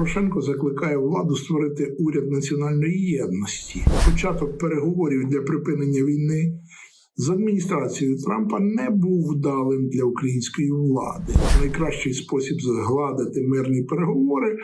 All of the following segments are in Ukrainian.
Порошенко закликає владу створити уряд національної єдності. Початок переговорів для припинення війни з адміністрацією Трампа не був вдалим для української влади. Найкращий спосіб згладити мирні переговори.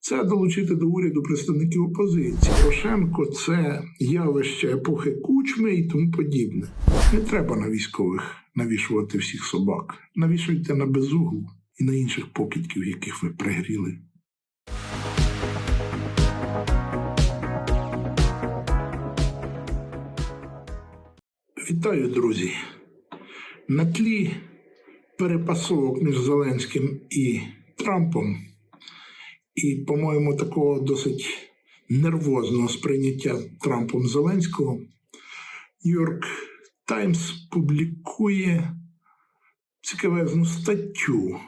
Це долучити до уряду представників опозиції. Порошенко це явище епохи кучми і тому подібне. Не треба на військових навішувати всіх собак. Навішуйте на безуглу і на інших покидьків, яких ви пригріли. Вітаю, друзі. На тлі перепасовок між Зеленським і Трампом, і, по-моєму, такого досить нервозного сприйняття Трампом Зеленського, Нью-Йорк Таймс публікує цікавезну статтю.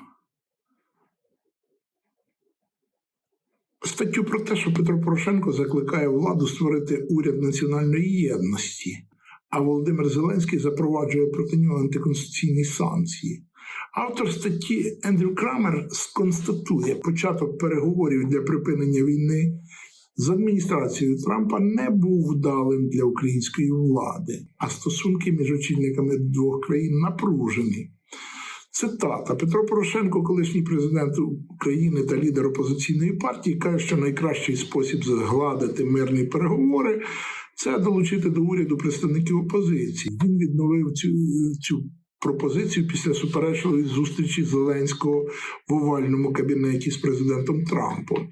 Статтю про те, що Петро Порошенко закликає владу створити уряд національної єдності, а Володимир Зеленський запроваджує проти нього антиконституційні санкції. Автор статті Ендрю Крамер сконстатує початок переговорів для припинення війни з адміністрацією Трампа не був вдалим для української влади, а стосунки між очільниками двох країн напружені. Цитата Петро Порошенко, колишній президент України та лідер опозиційної партії, каже, що найкращий спосіб згладити мирні переговори це долучити до уряду представників опозиції. Він відновив цю, цю пропозицію після суперечливої зустрічі Зеленського в овальному кабінеті з президентом Трампом.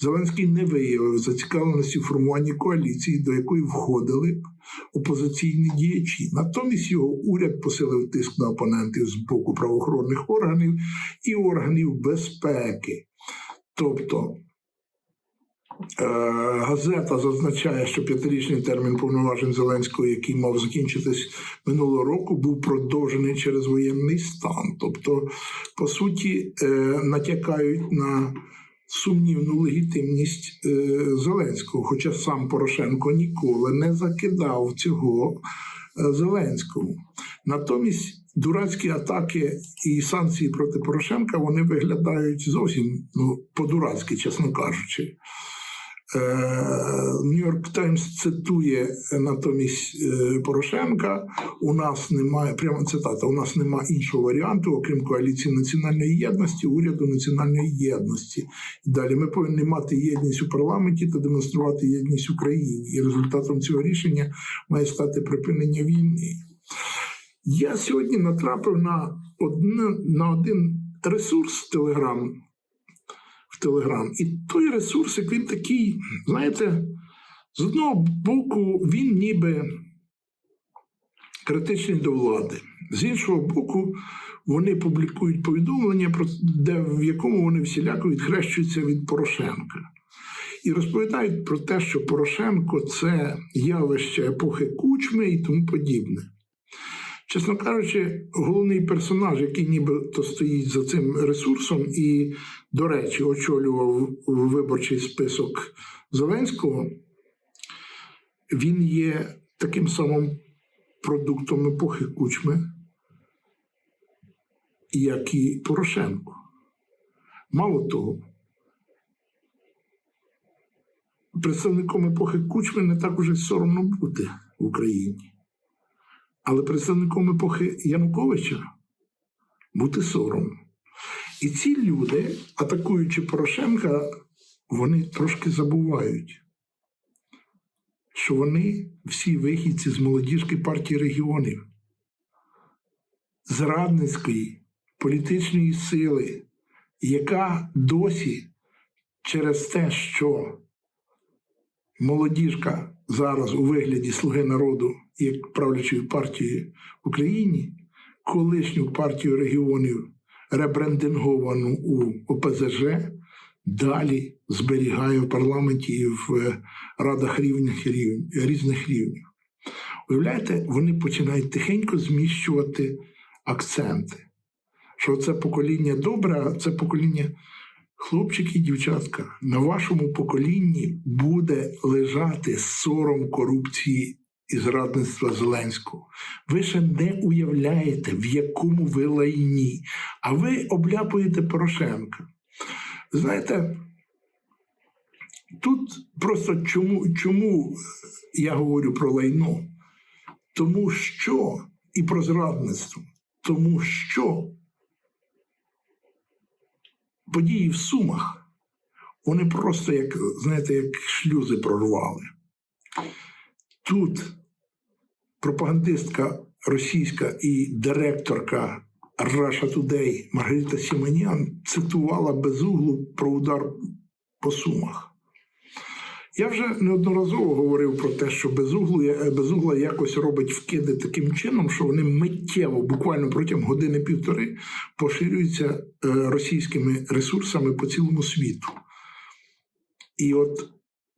Зеленський не виявив зацікавленості в формуванні коаліції, до якої входили опозиційні діячі. Натомість його уряд посилив тиск на опонентів з боку правоохоронних органів і органів безпеки. Тобто Газета зазначає, що п'ятирічний термін повноважень Зеленського, який мав закінчитись минулого року, був продовжений через воєнний стан. Тобто, по суті, е, натякають на сумнівну легітимність е, Зеленського, хоча сам Порошенко ніколи не закидав цього Зеленському. Натомість дурацькі атаки і санкції проти Порошенка вони виглядають зовсім ну, по-дурацьки, чесно кажучи. Нью-Йорк Таймс цитує натомість е, Порошенка. У нас немає прямо цитата. У нас немає іншого варіанту, окрім коаліції національної єдності, уряду національної єдності. Далі ми повинні мати єдність у парламенті та демонструвати єдність Україні. І результатом цього рішення має стати припинення війни. Я сьогодні натрапив на одне на один ресурс Телеграм Телеграм. І той ресурсик, він такий, знаєте, з одного боку, він ніби критичний до влади. З іншого боку, вони публікують повідомлення, про де, в якому вони всіляко відхрещуються від Порошенка. І розповідають про те, що Порошенко це явище епохи кучми і тому подібне. Чесно кажучи, головний персонаж, який нібито стоїть за цим ресурсом, і, до речі, очолював виборчий список Зеленського, він є таким самим продуктом епохи кучми, як і Порошенко. Мало того, представником епохи кучми не так уже соромно бути в Україні. Але представником епохи Януковича бути соромно. І ці люди, атакуючи Порошенка, вони трошки забувають, що вони всі вихідці з молодіжки партії регіонів, зрадницької політичної сили, яка досі через те, що молодіжка зараз у вигляді Слуги народу як правлячою партією в Україні, колишню партію регіонів, ребрендинговану у ОПЗЖ, далі зберігає в парламенті і в е, радах рівних рівень, різних рівнів. Уявляєте, вони починають тихенько зміщувати акценти. Що це покоління добре, а це покоління Хлопчики і дівчатка, на вашому поколінні буде лежати сором корупції і зрадництва Зеленського. Ви ще не уявляєте, в якому ви лайні, а ви обляпуєте Порошенка. Знаєте, Тут просто чому, чому я говорю про лайно? Тому що і про зрадництво, тому що події в Сумах, вони просто як, знаєте, як шлюзи прорвали. Тут пропагандистка російська і директорка Russia Today Маргарита Сіменян цитувала безуглу про удар по Сумах. Я вже неодноразово говорив про те, що безуглу, безугла якось робить вкиди таким чином, що вони миттєво, буквально протягом години-півтори, поширюються е, російськими ресурсами по цілому світу. І от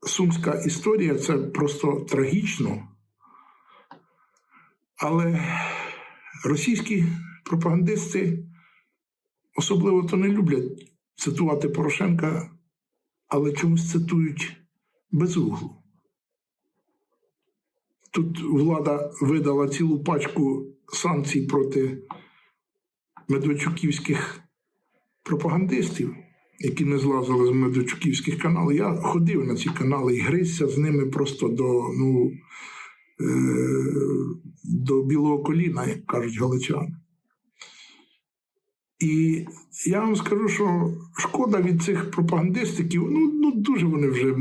сумська історія це просто трагічно. Але російські пропагандисти особливо то не люблять цитувати Порошенка, але чомусь цитують безуглу. Тут влада видала цілу пачку санкцій проти медведчуківських пропагандистів, які не злазили з медведчуківських каналів. Я ходив на ці канали і гризся з ними просто до, ну, е, до білого коліна, як кажуть галичани. І я вам скажу, що шкода від цих пропагандистиків, ну, ну дуже вони вже,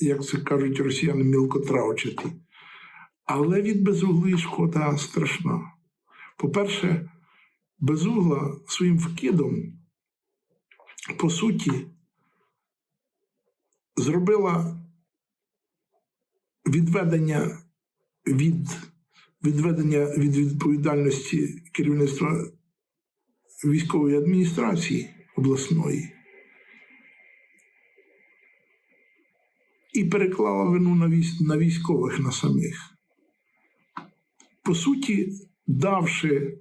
як це кажуть росіяни, мілкотравчаті. Але від безуглої шкода страшна. По-перше, безугла своїм вкидом, по суті, зробила відведення від відведення від відповідальності керівництва військової адміністрації обласної і переклала вину на, військ, на військових на самих. По суті, давши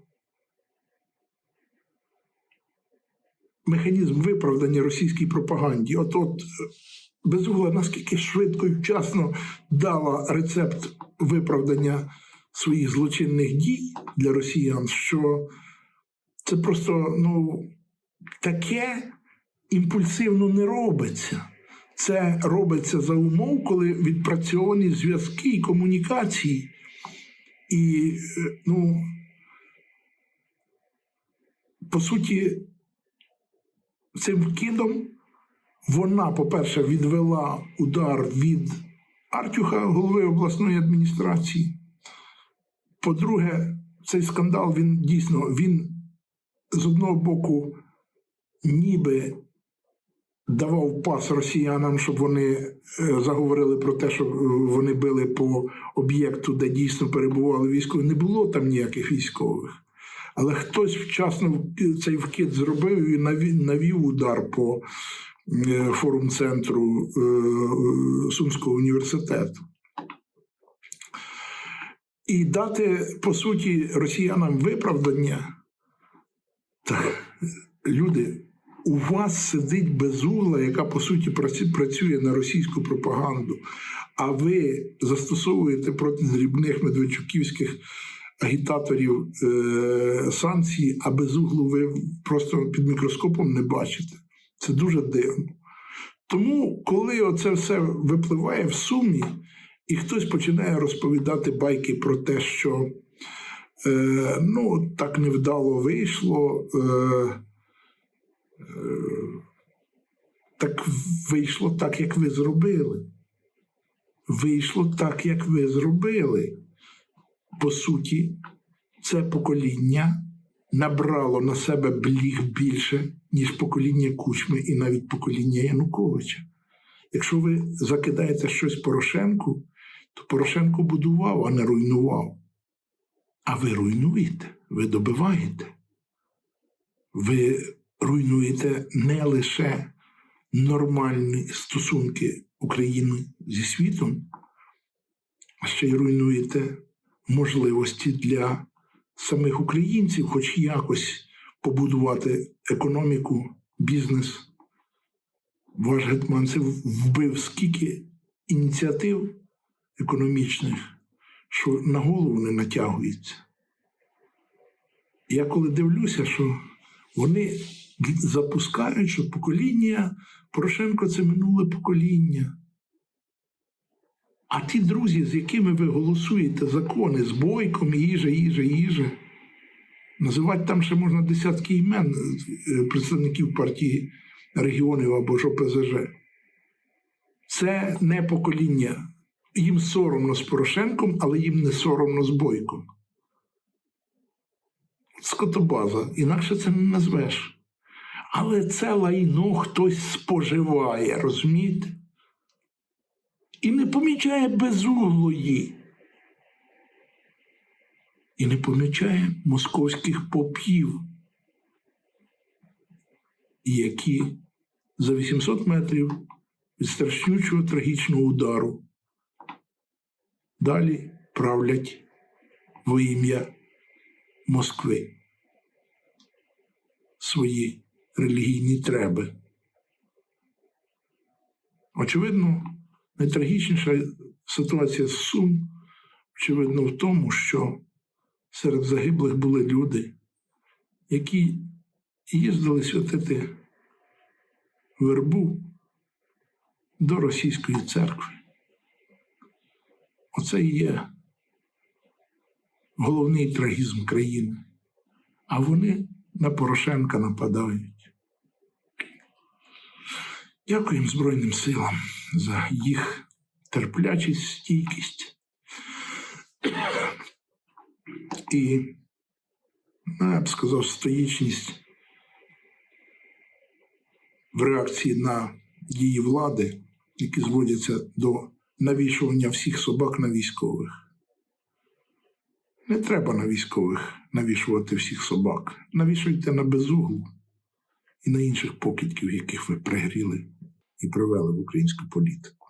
механізм виправдання російській пропаганді, от от безугла наскільки швидко і вчасно дала рецепт виправдання своїх злочинних дій для росіян, що це просто ну, таке імпульсивно не робиться. Це робиться за умов, коли відпрацьовані зв'язки і комунікації. І, е, ну, по суті, цим вкидом вона, по-перше, відвела удар від Артюха, голови обласної адміністрації. По-друге, цей скандал він дійсно він з одного боку, ніби давав пас росіянам, щоб вони е, заговорили про те, що вони били по об'єкту, де дійсно перебували військові. Не було там ніяких військових. Але хтось вчасно цей вкид зробив і навів, удар по е, форум центру е, Сумського університету. І дати, по суті, росіянам виправдання. Так, люди, у вас сидить безугла, яка по суті працює на російську пропаганду, а ви застосовуєте проти дрібних медведчуківських агітаторів е- санкції, а безуглу ви просто під мікроскопом не бачите. Це дуже дивно. Тому, коли оце все випливає в сумі, і хтось починає розповідати байки про те, що Е, Ну, так невдало вийшло. Е, е, Так вийшло так, як ви зробили. Вийшло так, як ви зробили. По суті, це покоління набрало на себе бліг більше, ніж покоління Кучми і навіть покоління Януковича. Якщо ви закидаєте щось Порошенку, то Порошенко будував, а не руйнував. А ви руйнуєте, ви добиваєте. Ви руйнуєте не лише нормальні стосунки України зі світом, а ще й руйнуєте можливості для самих українців, хоч якось побудувати економіку, бізнес. Ваш Гетманцев вбив скільки ініціатив економічних що на голову не натягується. Я коли дивлюся, що вони запускають, що покоління Порошенко це минуле покоління. А ті друзі, з якими ви голосуєте закони з бойком, їжа, їжа, їжа, називати там ще можна десятки імен е, представників партії регіонів або ж ОПЗЖ. Це не покоління. Їм соромно з Порошенком, але їм не соромно з бойком. Скотобаза, інакше це не назвеш. Але це лайно хтось споживає, розумієте? І не помічає безуглої. І не помічає московських попів, які за 800 метрів від страшнючого трагічного удару далі правлять во ім'я Москви свої релігійні треби. Очевидно, найтрагічніша ситуація з Сум, очевидно, в тому, що серед загиблих були люди, які їздили святити вербу до російської церкви. Оце і є головний трагізм країни. А вони на Порошенка нападають. Дякуємо Збройним силам за їх терплячість, стійкість. І, ну, я б сказав, стоїчність в реакції на дії влади, які зводяться до навішування всіх собак на військових. Не треба на військових навішувати всіх собак. Навішуйте на безуглу і на інших покидьків, яких ви пригріли і привели в українську політику.